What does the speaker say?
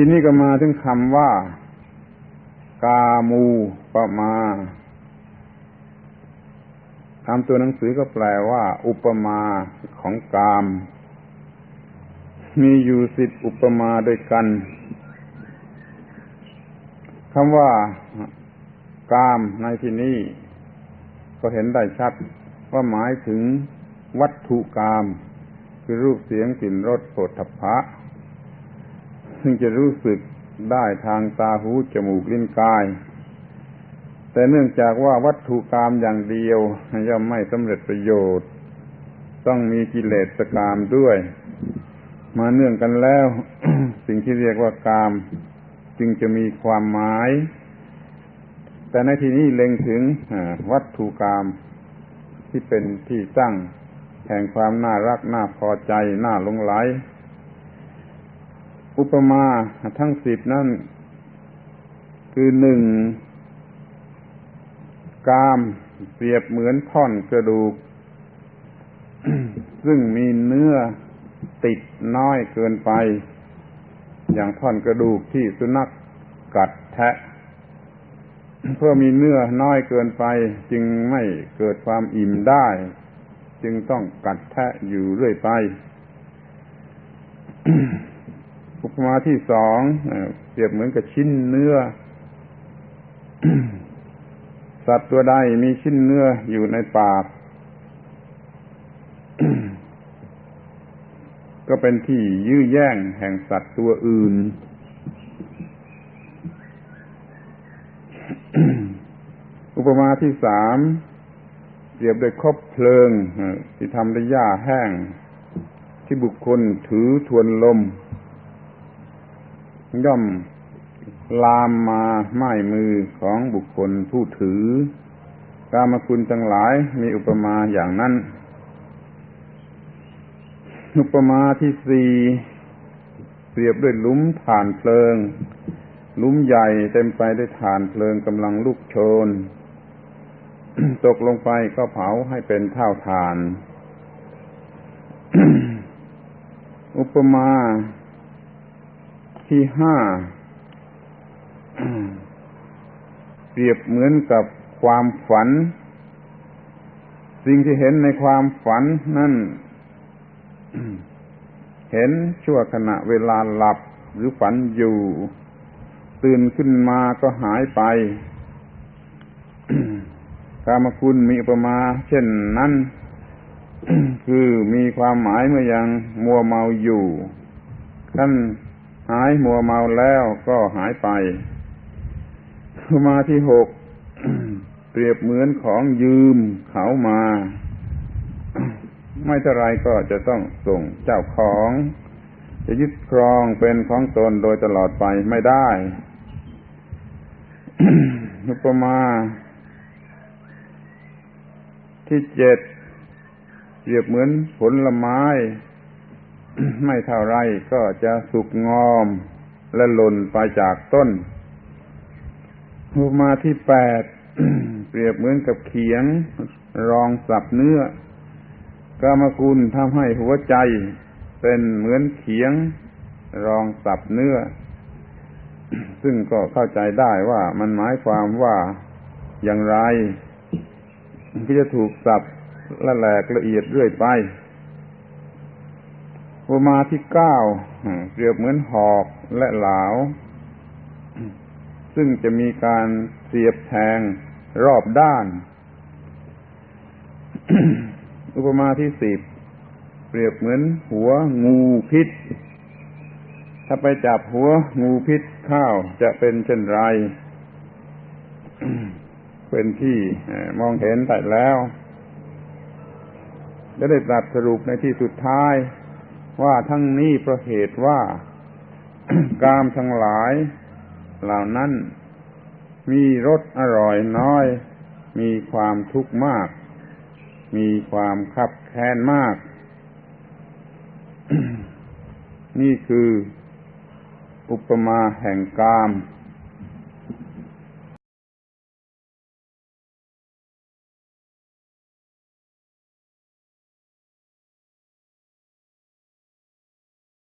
ทีนี้ก็มาถึงคำว่า กามูปมาตามตัวหนังสือก็แปลว่า อุปมาของกาม มีอยู่สิบอุปมาด้วยกันคำว่า กามในที่นี้ก็เห็นได้ชัดว่าหมายถึงวัตถุกาม คือรูปเสียงกลิ่นรสโผฏฐัพพะ ซึ่งจะรู้สึกได้ทางตาหูจมูกลิ้นกาย แต่เนื่องจากว่าวัตถุกามอย่างเดียวย่อมไม่สำเร็จประโยชน์ ต้องมีกิเลสกามด้วย มาเนื่องกันแล้ว สิ่งที่เรียกว่ากามจึงจะมีความหมาย แต่ในที่นี้เล็งถึงวัตถุกามที่เป็นที่ตั้งแห่งความน่ารักน่าพอใจน่าหลงไหล อุปมาทั้งสิบนั่น คือหนึ่งกามเปรียบเหมือนท่อนกระดูก ซึ่งมีเนื้อติดน้อยเกินไป อย่างท่อนกระดูกที่สุนัขกกัดแทะ เพื่อมีเนื้อน้อยเกินไป จึงไม่เกิดความอิ่มได้ จึงต้องกัดแทะอยู่เรื่อยไปอุป มาที่สองเปรียบเหมือนกับชิ้นเนื้อ สัตว์ตัวใดมีชิ้นเนื้ออยู่ในปาก ก็เป็นที่ยื้อแย่งแห่งสัตว์ตัวอื่น อุปมาที่สามเปรียบด้วยคบเพลิงที่ทำด้วยหญ้าแห้ง ที่บุคคลถือทวนลม ย่อมลามมาไม้มือของบุคคลผู้ถือกามคุณทั้งหลายมีอุปมาอย่างนั้น อุปมาที่สี่เปรียบด้วยลุมฐานเพลิง ลุมใหญ่เต็มไปด้วยฐานเพลิงกำลังลุกโชน ตกลงไปก็เผาให้เป็นเท่าฐาน อุปมา ที่ห้าเปรียบเหมือนกับความฝัน สิ่งที่เห็นในความฝันนั่น เห็นชั่วขณะเวลาหลับหรือฝันอยู่ ตื่นขึ้นมาก็หายไปกามคุณมีอุปมา เช่นนั้น คือมีความหมายเมื่อยังมัวเมาอยู่ขั้น หายมัวเมาแล้วก็หายไปมาที่หกเปรียบเหมือนของยืมเขามา ไม่เท่าไรก็จะต้องส่งเจ้าของ จะยึดครองเป็นของตนโดยตลอดไปไม่ได้อุปมาที่เจ็ดเปรียบเหมือนผลไม้ ไม่เท่าไรก็จะสุกงอมและหล่นไปจากต้นอุปมาที่แปดเปรียบเหมือนกับเขียง รองสับเนื้อกามคุณทำให้หัวใจ เป็นเหมือนเขียง รองสับเนื้อ ซึ่งก็เข้าใจได้ว่ามันหมายความว่าอย่างไรที่จะถูกสับละแหลกละเอียดเรื่อยไป อุปมาที่เก้าเปรียบเหมือนหอกและเหลา ซึ่งจะมีการเสียบแทงรอบด้าน อุปมาที่สิบเปรียบเหมือนหัวงูพิษ ถ้าไปจับหัวงูพิษข้าวจะเป็นเช่นไร เป็นที่มองเห็นแต่แล้วจะได้ตรัสสรุปในที่สุดท้าย ว่าทั้งนี้เพราะเหตุว่า กามทั้งหลาย เหล่านั้น มีรสอร่อยน้อย มีความทุกข์มาก มีความขับแค้นมาก นี่คือ อุปมาแห่งกาม